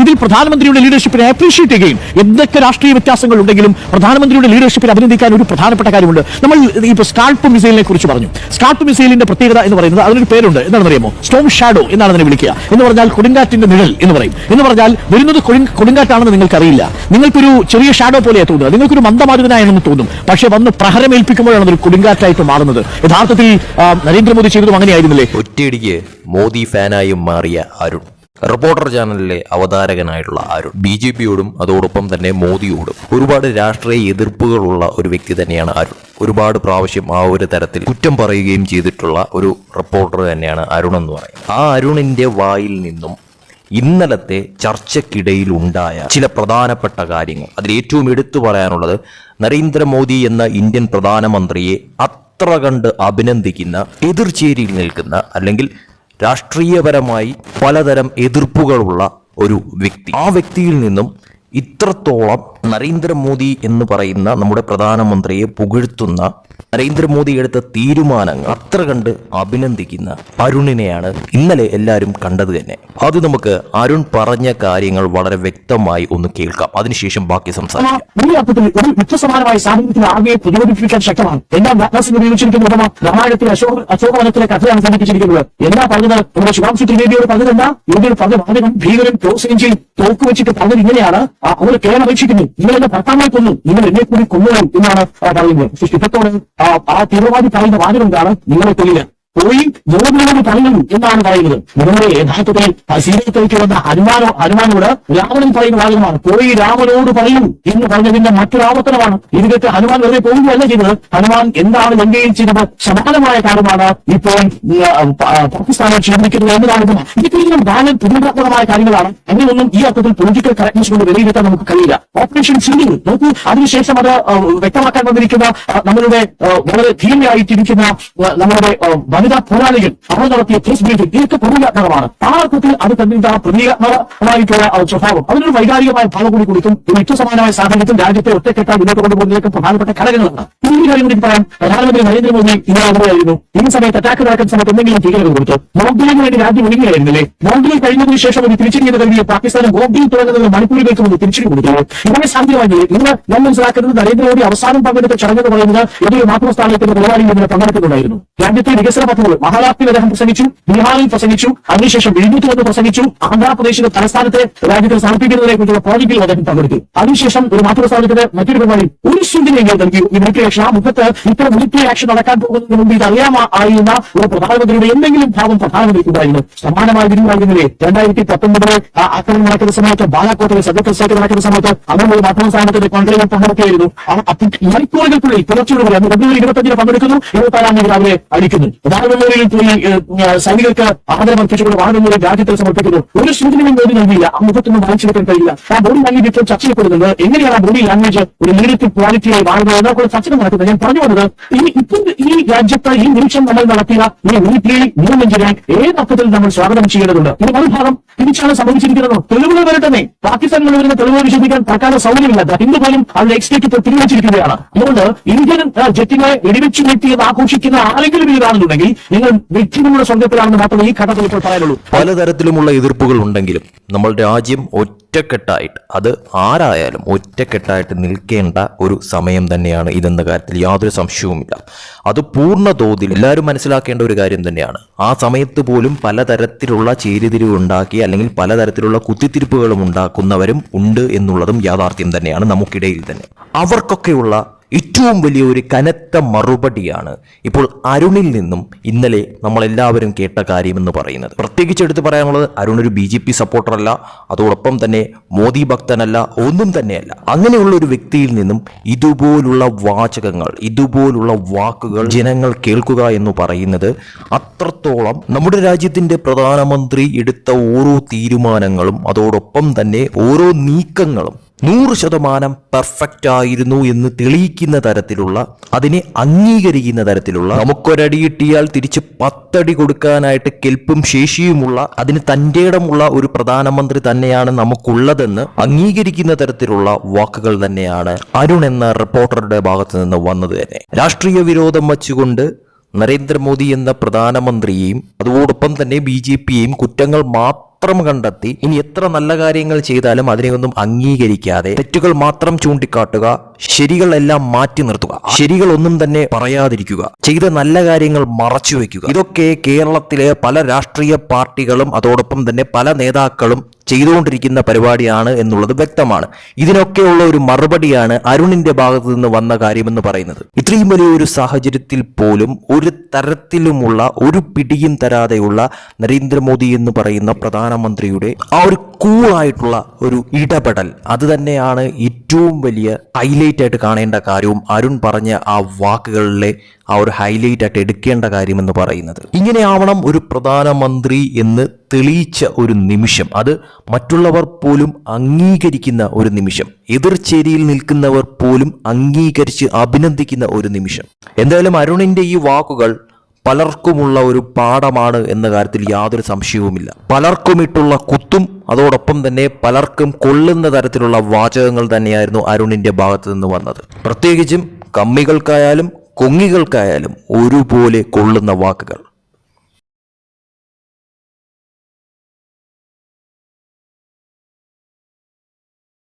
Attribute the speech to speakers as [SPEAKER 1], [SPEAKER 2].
[SPEAKER 1] ഇതിൽ പ്രധാനമന്ത്രിയുടെ ലീഡർഷിപ്പിനെ അപ്രീഷിയേറ്റ് ചെയ്യുകയും എന്തൊക്കെ രാഷ്ട്രീയ വ്യത്യാസങ്ങൾ ഉണ്ടെങ്കിലും പ്രധാനമന്ത്രിയുടെ ലീഡർഷിപ്പിൽ അഭിനന്ദിക്കാൻ ഒരു പ്രധാനപ്പെട്ട കാര്യമുണ്ട്. നമ്മൾ ഇപ്പോൾ സ്കാൾപ്പ് മിസൈലിനെ കുറിച്ച് പറഞ്ഞു. സ്കാൾപ്പ് മിസൈലിന്റെ പ്രത്യേകത എന്ന് പറയുന്നത് അതിനൊരു പേരുണ്ട്. എന്താണെന്ന് അറിയാമോ സ്റ്റോം ഷാഡോ എന്നാണ് അതിനെ വിളിക്കുക. എന്ന് പറഞ്ഞാൽ കൊടുങ്കാറ്റിന്റെ നിഴൽ എന്ന് പറയും. എന്ന് പറഞ്ഞാൽ വരുന്നത് കൊടുങ്ക- കൊടുങ്കാറ്റാണെന്ന് നിങ്ങൾക്കറിയില്ല. നിങ്ങൾക്കൊരു ചെറിയ ഷാഡോ പോലെയാണ് തോന്നുക നിങ്ങൾക്കൊരു മന്ദമാരുതനായെന്ന് തോന്നും. പക്ഷേ വന്ന് പ്രഹരമേൽപ്പിക്കുമ്പോഴാണ് അതൊരു കൊടുങ്കാറ്റായിട്ട് മാറുന്നത്. യഥാർത്ഥത്തിൽ നരേന്ദ്രമോദി ചെയ്തതും അങ്ങനെയായിരുന്നില്ലേ?
[SPEAKER 2] ഒറ്റയടിക്ക് മോദി ഫാനായും മാറിയ അരുൺ. റിപ്പോർട്ടർ ചാനലിലെ അവതാരകനായിട്ടുള്ള അരുൺ ബി ജെ പിയോടും അതോടൊപ്പം തന്നെ മോദിയോടും ഒരുപാട് രാഷ്ട്രീയ എതിർപ്പുകളുള്ള ഒരു വ്യക്തി തന്നെയാണ് അരുൺ. ഒരുപാട് പ്രാവശ്യം ആ ഒരു തരത്തിൽ കുറ്റം പറയുകയും ചെയ്തിട്ടുള്ള ഒരു റിപ്പോർട്ടർ തന്നെയാണ് അരുൺ എന്ന് പറയുന്നത്. ആ അരുണിന്റെ വായിൽ നിന്നും ഇന്നലത്തെ ചർച്ചക്കിടയിൽ ഉണ്ടായ ചില പ്രധാനപ്പെട്ട കാര്യങ്ങൾ. അതിൽ ഏറ്റവും എടുത്തു പറയാനുള്ളത് നരേന്ദ്രമോദി എന്ന ഇന്ത്യൻ പ്രധാനമന്ത്രിയെ അത്ര കണ്ട് അഭിനന്ദിക്കുന്ന എതിർചേരിയിൽ നിൽക്കുന്ന അല്ലെങ്കിൽ രാഷ്ട്രീയപരമായി പലതരം എതിർപ്പുകളുള്ള ഒരു വ്യക്തി. ആ വ്യക്തിയിൽ നിന്നും ഇത്രത്തോളം നരേന്ദ്രമോദി എന്ന് പറയുന്ന നമ്മുടെ പ്രധാനമന്ത്രിയെ പുകഴ്ത്തുന്ന നരേന്ദ്രമോദി എടുത്ത തീരുമാനങ്ങൾ അത്ര കണ്ട് അഭിനന്ദിക്കുന്ന അരുണിനെയാണ് ഇന്നലെ എല്ലാവരും കണ്ടത് തന്നെ. അത് നമുക്ക് അരുൺ പറഞ്ഞ കാര്യങ്ങൾ വളരെ വ്യക്തമായി ഒന്ന് കേൾക്കാം. അതിനുശേഷം ബാക്കി സംസാരിക്കാം.
[SPEAKER 1] ഒരു ശക്തമാണ്. രാമായണത്തിലെ അശോക കഥയാണ് പറഞ്ഞത്? ഭീകരൻ എഞ്ചിൻ തോക്ക് വെച്ചിട്ട് പറഞ്ഞത് ഇങ്ങനെയാണ്. അവർ കേരളം അപേക്ഷിക്കുന്നു. എന്നെ ഭർത്താവായി കൊന്നു. നിങ്ങൾ എന്നെ കൂടി കൊന്നുകളയും എന്നാണ് പറയുന്നത്. പക്ഷേ ആ ആ തീവ്രവാദി പറയുന്ന വാചകം എന്താണ്? നിങ്ങളെ കൊല്ലില്ല പോയി മോദിനോട് പറയുന്നു എന്നാണ് പറയുന്നത്? നിങ്ങളുടെ യഥാർത്ഥത്തിൽ ശരീരത്തിലേക്ക് വന്ന ഹനുമാനോ ഹനുമാനോട് രാവണൻ പറയുന്ന വാചകമാണ് പോയി രാമനോട് പറയൂ എന്ന് പറഞ്ഞതിന്റെ മറ്റൊരു ആവർത്തനമാണ് ഇത് ഹനുമാൻ വെറുതെ പോകുകയല്ല ചെയ്തത്. ഹനുമാൻ എന്താണ് ലങ്കയിൽ ചെയ്തത്? സമാനമായ കാര്യമാണ് ഇപ്പോൾ പാകിസ്ഥാനെ ക്ഷണിക്കുന്നത് എന്നതാണ് ഇതിലും ബാലൻ പുനരാത്മകമായ കാര്യങ്ങളാണ്. അങ്ങനെയൊന്നും ഈ അർത്ഥത്തിൽ പൊളിറ്റിക്കൽ കറക്റ്റ്നസ് കൊണ്ട് വിലയിരുത്താൻ നമുക്ക് കഴിയില്ല. ഓപ്പറേഷൻ സിംഗിൾ നോക്കൂ അതിനുശേഷം അത് വ്യക്തമാക്കാൻ വന്നിരിക്കുന്ന നമ്മളുടെ വളരെ ധീരയായിട്ടിരിക്കുന്ന ആ, നമ്മളുടെ വനിതാ പോരാളികൾ അവർ നടത്തിയ പ്രസ് ബ്രീഫിംഗ് ഇതൊക്കെ പ്രതീകാത്മകമാണ് ആ അർത്ഥത്തിൽ അത് തന്നിന്റെ ആ പ്രതീകാത്മകമായിട്ടുള്ള സ്വഭാവം. അതിനൊരു വൈകാരികമായ ഭാഗം കൂടി കൊടുക്കും. ഒരു യുദ്ധസമാനമായ സാഹചര്യത്തിൽ രാജ്യത്തെ ഒറ്റക്കെട്ടാൽ മുന്നോട്ട് കൊണ്ടുപോകുന്നതിലേക്ക് പ്രധാനപ്പെട്ട ഘടകങ്ങളാണ്. ഈ കാര്യം കൂടി പറയാം. പ്രധാനമന്ത്രി നരേന്ദ്രമോദി ഇന്നലെ വന്നതായിരുന്നു ഈ സമയത്ത് അറ്റാക്ക് നടക്കുന്ന സമയത്ത് എന്തെങ്കിലും ഭീകരത കൊടുത്തു. മോഗ്ഡിലിന് വേണ്ടി രാജ്യം ഒഴുകിയായിരുന്നില്ലേ മോഗ്ഡിൽ കഴിഞ്ഞതിന് ശേഷം ഒരു തിരിച്ചടിയെന്ന് കരുതിയ പാകിസ്ഥാനും മോഗ്ഡിൽ തുടങ്ങുന്നത് മണിപ്പൂരിലേക്ക് ഒന്ന് തിരിച്ചടി കൊടുത്തു. ഇങ്ങനെ സാധ്യമായി ഇന്ന് ഞാൻ മനസ്സിലാക്കുന്നത് നരേന്ദ്രമോദി അവസാനം പങ്കെടുത്ത ചടങ്ങ് പറയുന്നത് ഏതൊരു മാതൃസ്ഥാനത്തിന്റെ പരിപാടിയിൽ ഇതിന് പങ്കെടുക്കുന്നുണ്ടായിരുന്നു രാജ്യത്തെ വികസന പദ്ധതികൾ മഹാരാഷ്ട്രയിൽ അദ്ദേഹം പ്രസംഗിച്ചു ബീഹാറിൽ പ്രസംഗിച്ചു അതിനുശേഷം വിഴിഞ്ഞത്ത് വന്ന് പ്രസംഗിച്ചു ആന്ധ്രാപ്രദേശിലെ തലസ്ഥാനത്തെ രാജ്യത്തിൽ സമർപ്പിക്കുന്നതിനെ കുറിച്ചുള്ള പ്രോജക്റ്റിൽ അദ്ദേഹം പങ്കെടുത്തു അതിനുശേഷം ഒരു മാതൃസ്ഥാനത്തിന്റെ മറ്റൊരു പരിപാടി ഒരു സൂചനയെങ്കിലും നൽകി ഈ മിലിറ്ററി ആക്ഷൻ ആ മുഖത്ത് ഇത്ര മിലിറ്ററി ആക്ഷൻ നടക്കാൻ പോകുന്നതിന് മുമ്പ് ഇത് അറിയാമായിരുന്ന ഒരു പ്രധാനമന്ത്രിയുടെ എന്തെങ്കിലും ഭാവം പ്രധാനമന്ത്രിക്ക് ഉണ്ടായിരുന്നു സമാനമായ വിധിയായിരുന്നില്ലേ രണ്ടായിരത്തി പത്തൊമ്പതിലെ ആക്രമണം നടക്കുന്ന സമയത്ത് ബാലാക്കോട്ടിലെ സബ്ജക്ട് സൈറ്റ് നടക്കുന്ന സമയത്ത് അങ്ങനെ ഒരു മാധ്യമ സ്ഥാനത്തിന്റെ കോൺക്ലേവിൽ പങ്കെടുക്കുകയായിരുന്നു മണിക്കൂറുകൾക്കുള്ളിൽ പുലർച്ചയോട് ഇരുപത്തഞ്ചിന് പങ്കെടുക്കുന്നു ഇരുപത്താറാം തീയതി രാവിലെ അടിക്കുന്നു വാനമെമ്മോറിയലിൽ പോയി സൈനികർക്ക് ആദരം അർപ്പിച്ചുകൊണ്ട് വാനമെമ്മോറിയൽ രാജ്യത്തിൽ സമർപ്പിക്കുന്നു. ഒരു സൂചനയും ബോഡി നൽകിയില്ല ആ മുഖത്തൊന്നും വായിച്ചെടുക്കാൻ കഴിയില്ല. ആ ബോഡി ലാംഗ്വേജ് ഇപ്പോൾ ചർച്ച ചെയ്യപ്പെടുന്നത് എങ്ങനെയാണ് ആ ബോഡി ലാംഗ്വേജ് ഒരു ലീഡർഷിപ്പ് ക്വാളിറ്റിയായി മാറുന്നത് എന്നൊക്കെ ചർച്ച നടക്കുന്നത് ഞാൻ പറഞ്ഞു വന്നത് ഈ ഇപ്പം ഈ രാജ്യത്ത് ഈ നിമിഷം നമ്മൾ നടത്തിയ ഈ മിലിറ്ററി മൂവ്മെന്റിനെ ഏത് അർത്ഥത്തിൽ നമ്മൾ സ്വാഗതം ചെയ്യേണ്ടതുണ്ട്? ഇത് മറുഭാഗം തിരിച്ചാണ് സംഭവിച്ചിരിക്കുന്നത് തെളിവുകൾ വരട്ടെ പാകിസ്ഥാനിൽ വരുന്ന തെളിവുകൾ വിശ്വസിക്കാൻ തൽക്കാലം സൗകര്യമില്ലാത്ത ഹിന്ദു പോലും അതിന്റെ എക്സ്റ്റേക്ക് ഇപ്പോൾ പിൻവച്ചിരിക്കുകയാണ് അതുകൊണ്ട് ഇന്ത്യൻ ജെറ്റിനെ വെടിവെച്ചു വീഴ്ത്തിയത് ആഘോഷിക്കുന്ന ആരെങ്കിലും ഇതാണെന്നുണ്ടെങ്കിൽ നിങ്ങൾ വ്യക്തികളുടെ സ്വന്തത്തിലാണെന്ന് മാത്രമേ ഈ ഘട്ടത്തിൽ ഇപ്പോൾ പറയാനുള്ളൂ.
[SPEAKER 2] പലതരത്തിലുമുള്ള എതിർപ്പുകൾ ഉണ്ടെങ്കിലും നമ്മൾ രാജ്യം ഒറ്റക്കെട്ടായിട്ട് അത് ആരായാലും ഒറ്റക്കെട്ടായിട്ട് നിൽക്കേണ്ട ഒരു സമയം തന്നെയാണ് ഇതെന്ന കാര്യത്തിൽ യാതൊരു സംശയവുമില്ല. അത് പൂർണ തോതിൽ എല്ലാവരും മനസ്സിലാക്കേണ്ട ഒരു കാര്യം തന്നെയാണ്. ആ സമയത്ത് പോലും പലതരത്തിലുള്ള ചേരിതിരിവ് ഉണ്ടാക്കി അല്ലെങ്കിൽ പലതരത്തിലുള്ള കുത്തിത്തിരിപ്പുകളും ഉണ്ടാക്കുന്നവരും ഉണ്ട് എന്നുള്ളതും യാഥാർത്ഥ്യം തന്നെയാണ് നമുക്കിടയിൽ തന്നെ. അവർക്കൊക്കെയുള്ള ഏറ്റവും വലിയ ഒരു കനത്ത മറുപടിയാണ് ഇപ്പോൾ അരുണിൽ നിന്നും ഇന്നലെ നമ്മളെല്ലാവരും കേട്ട കാര്യമെന്ന് പറയുന്നത്. പ്രത്യേകിച്ച് എടുത്ത് പറയാനുള്ളത് അരുൺ ഒരു ബി ജെ പി സപ്പോർട്ടറല്ല അതോടൊപ്പം തന്നെ മോദി ഭക്തനല്ല ഒന്നും തന്നെയല്ല. അങ്ങനെയുള്ള ഒരു വ്യക്തിയിൽ നിന്നും ഇതുപോലുള്ള വാചകങ്ങൾ ഇതുപോലുള്ള വാക്കുകൾ ജനങ്ങൾ കേൾക്കുക എന്ന് പറയുന്നത് അത്രത്തോളം നമ്മുടെ രാജ്യത്തിന്റെ പ്രധാനമന്ത്രി എടുത്ത ഓരോ തീരുമാനങ്ങളും അതോടൊപ്പം തന്നെ ഓരോ നീക്കങ്ങളും നൂറ് ശതമാനം പെർഫെക്റ്റ് ആയിരുന്നു എന്ന് തെളിയിക്കുന്ന തരത്തിലുള്ള അതിനെ അംഗീകരിക്കുന്ന തരത്തിലുള്ള നമുക്കൊരടി കിട്ടിയാൽ തിരിച്ച് പത്തടി കൊടുക്കാനായിട്ട് കെൽപ്പും ശേഷിയുമുള്ള അതിന് തന്റെ ഇടമുള്ള ഒരു പ്രധാനമന്ത്രി തന്നെയാണ് നമുക്കുള്ളതെന്ന് അംഗീകരിക്കുന്ന തരത്തിലുള്ള വാക്കുകൾ തന്നെയാണ് അരുൺ എന്ന റിപ്പോർട്ടറുടെ ഭാഗത്ത് നിന്ന് വന്നത് തന്നെ. രാഷ്ട്രീയ വിരോധം വച്ചുകൊണ്ട് നരേന്ദ്രമോദി എന്ന പ്രധാനമന്ത്രിയെയും അതോടൊപ്പം തന്നെ ബി ജെ പിയെയും കുറ്റങ്ങൾ മാത്രം കണ്ടെത്തി ഇനി എത്ര നല്ല കാര്യങ്ങൾ ചെയ്താലും അതിനെയൊന്നും അംഗീകരിക്കാതെ തെറ്റുകൾ മാത്രം ചൂണ്ടിക്കാട്ടുക ശരികളെല്ലാം മാറ്റി നിർത്തുക ശരികളൊന്നും തന്നെ പറയാതിരിക്കുക ചെയ്ത നല്ല കാര്യങ്ങൾ മറച്ചു വെക്കുക. ഇതൊക്കെ കേരളത്തിലെ പല രാഷ്ട്രീയ പാർട്ടികളും അതോടൊപ്പം തന്നെ പല നേതാക്കളും ചെയ്തുകൊണ്ടിരിക്കുന്ന പരിപാടിയാണ് എന്നുള്ളത് വ്യക്തമാണ്. ഇതിനൊക്കെയുള്ള ഒരു മറുപടിയാണ് അരുണിന്റെ ഭാഗത്തു നിന്ന് വന്ന കാര്യമെന്ന് പറയുന്നത്. ഇത്രയും വലിയൊരു സാഹചര്യത്തിൽ പോലും ഒരു തരത്തിലുമുള്ള ഒരു പിടിയും തരാതെയുള്ള നരേന്ദ്രമോദി എന്ന് പറയുന്ന പ്രധാനമന്ത്രിയുടെ ആ ഒരു കൂളായിട്ടുള്ള ഒരു ഇടപെടൽ അത് തന്നെയാണ് ഏറ്റവും വലിയ ഹൈലൈറ്റ് ആയിട്ട് കാണേണ്ട കാര്യവും അരുൺ പറഞ്ഞ ആ വാക്കുകളിലെ ആ ഒരു ഹൈലൈറ്റ് ആയിട്ട് എടുക്കേണ്ട കാര്യമെന്ന് പറയുന്നത്. ഇങ്ങനെയാവണം ഒരു പ്രധാനമന്ത്രി എന്ന് തെളിയിച്ച ഒരു നിമിഷം. അത് മറ്റുള്ളവർ പോലും അംഗീകരിക്കുന്ന ഒരു നിമിഷം. എതിർചേരിയിൽ നിൽക്കുന്നവർ പോലും അംഗീകരിച്ച് അഭിനന്ദിക്കുന്ന ഒരു നിമിഷം. എന്തായാലും അരുണിന്റെ ഈ വാക്കുകൾ പലർക്കുമുള്ള ഒരു പാഠമാണ് എന്ന കാര്യത്തിൽ യാതൊരു സംശയവുമില്ല. പലർക്കും ഇട്ടുള്ള കുത്തും അതോടൊപ്പം തന്നെ പലർക്കും കൊള്ളുന്ന തരത്തിലുള്ള വാചകങ്ങൾ തന്നെയായിരുന്നു അരുണിന്റെ ഭാഗത്ത് നിന്ന് വന്നത്. പ്രത്യേകിച്ചും കമ്മികൾക്കായാലും കൊങ്ങികൾക്കായാലും ഒരുപോലെ കൊള്ളുന്ന വാക്കുകൾ.